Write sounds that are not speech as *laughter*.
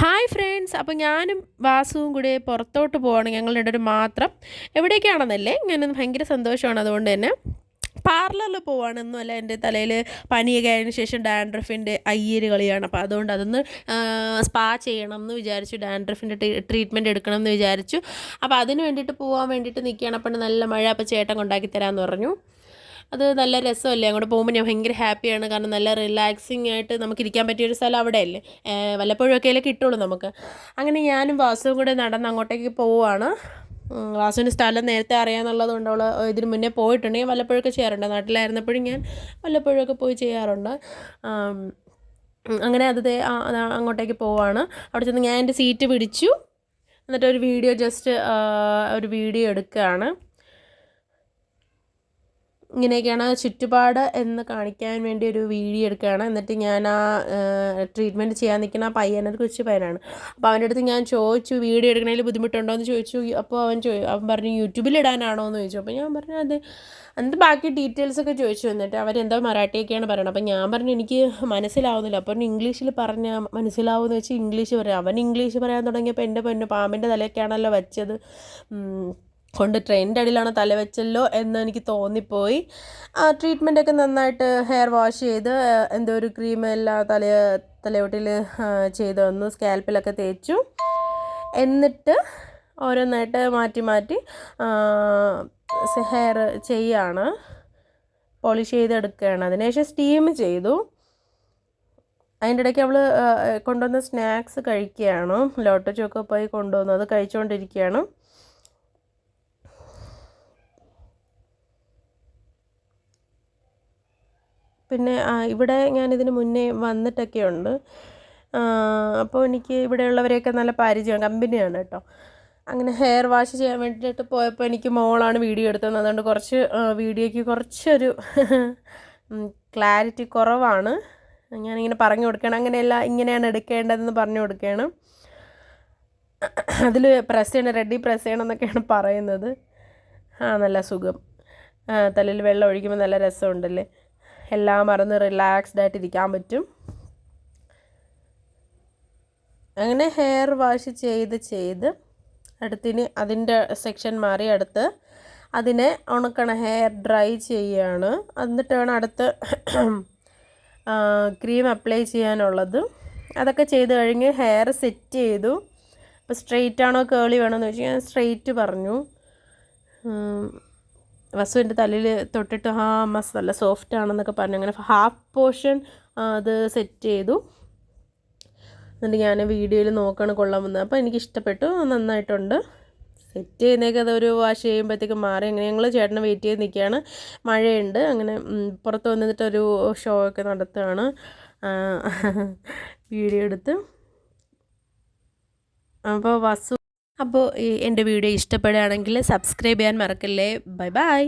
Hi friends അപ്പോൾ ഞാനും വാസുവും കൂടി പുറത്തോട്ട് പോവാണ്. ഞങ്ങളുടെ ഒരു മാത്രം. എവിടേക്കാണെന്നല്ലേ? ഞാനൊന്ന് ഭയങ്കര സന്തോഷമാണ്. അതുകൊണ്ട് തന്നെ പാർലറിൽ പോവാണെന്നല്ല എന്റെ തലയിൽ പനിയൊക്കെ ആയതിനു ശേഷം ഡാൻഡ്രഫിന്റെ അയ്യര് കളിയാണ്. അപ്പോൾ അതുകൊണ്ട് അതൊന്ന് സ്പാ ചെയ്യണം എന്ന് വിചാരിച്ചു. ഡാൻഡ്രഫിന്റെ ട്രീറ്റ്മെന്റ് എടുക്കണം എന്ന് വിചാരിച്ചു. അപ്പോൾ അതിന് വേണ്ടിയിട്ട് പോകാൻ വേണ്ടിയിട്ട് നിൽക്കുകയാണ്. അപ്പോൾ നല്ല മഴ. അപ്പോൾ ചേട്ടൻ കൊണ്ടാക്കി തരാമെന്ന് പറഞ്ഞു. അത് നല്ല രസമല്ലേ? അങ്ങോട്ട് പോകുമ്പോൾ ഞാൻ ഭയങ്കര ഹാപ്പിയാണ്. കാരണം നല്ല റിലാക്സിങ് ആയിട്ട് നമുക്ക് ഇരിക്കാൻ പറ്റിയൊരു സ്ഥലം അവിടെയല്ലേ? വല്ലപ്പോഴും ഒക്കെ കിട്ടുള്ളൂ നമുക്ക്. അങ്ങനെ ഞാനും വാസുവും കൂടെ നടന്ന് അങ്ങോട്ടേക്ക് പോവുകയാണ് വാസുവിന് സ്ഥലം നേരത്തെ അറിയാമെന്നുള്ളത് കൊണ്ട് അവൾ ഇതിന് മുന്നേ പോയിട്ടുണ്ടെങ്കിൽ വല്ലപ്പോഴൊക്കെ ചെയ്യാറുണ്ട്. നാട്ടിലായിരുന്നപ്പോഴും ഞാൻ വല്ലപ്പോഴൊക്കെ പോയി ചെയ്യാറുണ്ട്. അങ്ങനെ അത് അങ്ങോട്ടേക്ക് പോവാണ്. അവിടെ ചെന്ന് ഞാൻ എന്റെ സീറ്റ് പിടിച്ചു. എന്നിട്ട് ഒരു വീഡിയോ ജസ്റ്റ് ഒരു വീഡിയോ എടുക്കുകയാണ്. ഇങ്ങനെയൊക്കെയാണ് ചുറ്റുപാട് എന്ന് കാണിക്കാൻ വേണ്ടി ഒരു വീഡിയോ എടുക്കുകയാണ്. എന്നിട്ട് ഞാൻ ആ ട്രീറ്റ്മെന്റ് ചെയ്യാൻ നിൽക്കുന്ന ആ പയ്യനൊരു കൊച്ചു പയ്യനാണ് അപ്പോൾ അവന്റെ അടുത്ത് ഞാൻ ചോദിച്ചു വീഡിയോ എടുക്കണതിൽ ബുദ്ധിമുട്ടുണ്ടോ? എന്ന് ചോദിച്ചു. അപ്പോൾ അവൻ ചോ അവൻ പറഞ്ഞു യൂട്യൂബിൽ ഇടാനാണോ? എന്ന് ചോദിച്ചു. അപ്പോൾ ഞാൻ പറഞ്ഞു അതെ എന്നിട്ട് ബാക്കി ഡീറ്റെയിൽസ് ഒക്കെ ചോദിച്ചു. എന്നിട്ട് അവരെന്തോ മറാഠിയൊക്കെയാണ് പറയുന്നത് അപ്പോൾ ഞാൻ പറഞ്ഞു എനിക്ക് മനസ്സിലാവുന്നില്ല. അപ്പോൾ ഇംഗ്ലീഷിൽ പറഞ്ഞാൽ മനസ്സിലാവുമെന്ന് വെച്ച് ഇംഗ്ലീഷ് പറയാം. അവൻ ഇംഗ്ലീഷ് പറയാൻ തുടങ്ങിയപ്പോൾ എന്റെ പൊന്നു പാമ്പിന്റെ തലയൊക്കെയാണല്ലോ വെച്ചത്. കൊണ്ട് ട്രെയിനിന്റെ അടിയിലാണ് തലവെച്ചല്ലോ എന്ന് എനിക്ക് തോന്നിപ്പോയി. ആ ട്രീറ്റ്മെന്റൊക്കെ നന്നായിട്ട് ഹെയർ വാഷ് ചെയ്ത് എന്തോ ഒരു ക്രീം എല്ലാം തല തലയോട്ടിൽ ചെയ്ത് വന്നു. സ്കാൽപ്പിലൊക്കെ തേച്ചു. എന്നിട്ട് ഓരോന്നായിട്ട് മാറ്റി മാറ്റി ഹെയർ ചെയ്യാണ്. പോളിഷ് ചെയ്തെടുക്കുകയാണ്. അതിനുശേഷം സ്റ്റീം ചെയ്തു. അതിന്റെ ഇടയ്ക്ക് അവൾ കൊണ്ടുവന്ന സ്നാക്സ് കഴിക്കുകയാണ്. ലോട്ടോ ചോക്കോ പോയി കൊണ്ടുവന്നത് കഴിച്ചുകൊണ്ടിരിക്കുകയാണ്. പിന്നെ ഇവിടെ ഞാനിതിന് മുന്നേ വന്നിട്ടൊക്കെ ഉണ്ട് അപ്പോൾ എനിക്ക് ഇവിടെയുള്ളവരെയൊക്കെ നല്ല പരിചയം കമ്പനിയാണ് കേട്ടോ. അങ്ങനെ ഹെയർ വാഷ് ചെയ്യാൻ വേണ്ടിയിട്ട് പോയപ്പോൾ എനിക്ക് മോളാണ് വീഡിയോ എടുത്തത്. അതുകൊണ്ട് കുറച്ച് വീഡിയോയ്ക്ക് കുറച്ചൊരു *laughs* ക്ലാരിറ്റി കുറവാണ്. ഞാനിങ്ങനെ പറഞ്ഞു കൊടുക്കണം. അങ്ങനെയല്ല ഇങ്ങനെയാണ് എടുക്കേണ്ടതെന്ന് പറഞ്ഞു കൊടുക്കുകയാണ് അതിൽ പ്രസ് ചെയ്യണം റെഡി പ്രസ് ചെയ്യണം എന്നൊക്കെയാണ് പറയുന്നത്. ആ നല്ല സുഖം. തലയിൽ വെള്ളം ഒഴിക്കുമ്പോൾ നല്ല രസമുണ്ടല്ലേ? എല്ലാം മറന്ന് റിലാക്സ്ഡ് ആയിട്ട് ഇരിക്കാൻ പറ്റും. അങ്ങനെ ഹെയർ വാഷ് ചെയ്ത് ചെയ്ത് അടുത്തിന് അതിന്റെ സെക്ഷൻ മാറി അടുത്ത് അതിനെ ഉണക്കണ ഹെയർ ഡ്രൈ ചെയ്യുകയാണ് എന്നിട്ട് വേണം അടുത്ത് *clears throat* ക്രീം അപ്ലൈ ചെയ്യാനുള്ളത്. അതൊക്കെ ചെയ്ത് കഴിഞ്ഞ് ഹെയർ സെറ്റ് ചെയ്തു. അപ്പോൾ സ്ട്രെയിറ്റ് ആണോ കേളി വേണമെന്ന് വെച്ചാൽ ഞാൻ സ്ട്രെയിറ്റ് പറഞ്ഞു. വസുവിന്റെ തലയിൽ തൊട്ടിട്ട് ആ മസ് നല്ല സോഫ്റ്റ് ആണെന്നൊക്കെ പറഞ്ഞു. അങ്ങനെ ഹാഫ് പോർഷൻ അത് സെറ്റ് ചെയ്തു. എന്നിട്ട് ഞാൻ വീഡിയോയിൽ നോക്കണം വന്നത്. അപ്പോൾ എനിക്ക് ഇഷ്ടപ്പെട്ടു നന്നായിട്ടുണ്ട്. സെറ്റ് ചെയ്യുന്നതൊക്കെ ഒരു വാഷ് ചെയ്യുമ്പോഴത്തേക്ക് മാറി. അങ്ങനെ ഞങ്ങൾ ചേട്ടനെ വെയിറ്റ് ചെയ്ത് നിൽക്കുകയാണ്. മഴയുണ്ട്. അങ്ങനെ പുറത്ത് വന്നിട്ട് ഒരു ഷോ ഒക്കെ നടത്തുകയാണ്. *laughs* വീഡിയോ എടുത്ത്. അപ്പോൾ വസു അപ്പോൾ എന്റെ വീഡിയോ ഇഷ്ടപ്പെടുകയാണെങ്കിൽ സബ്സ്ക്രൈബ് ചെയ്യാൻ മറക്കല്ലേ? Bye bye.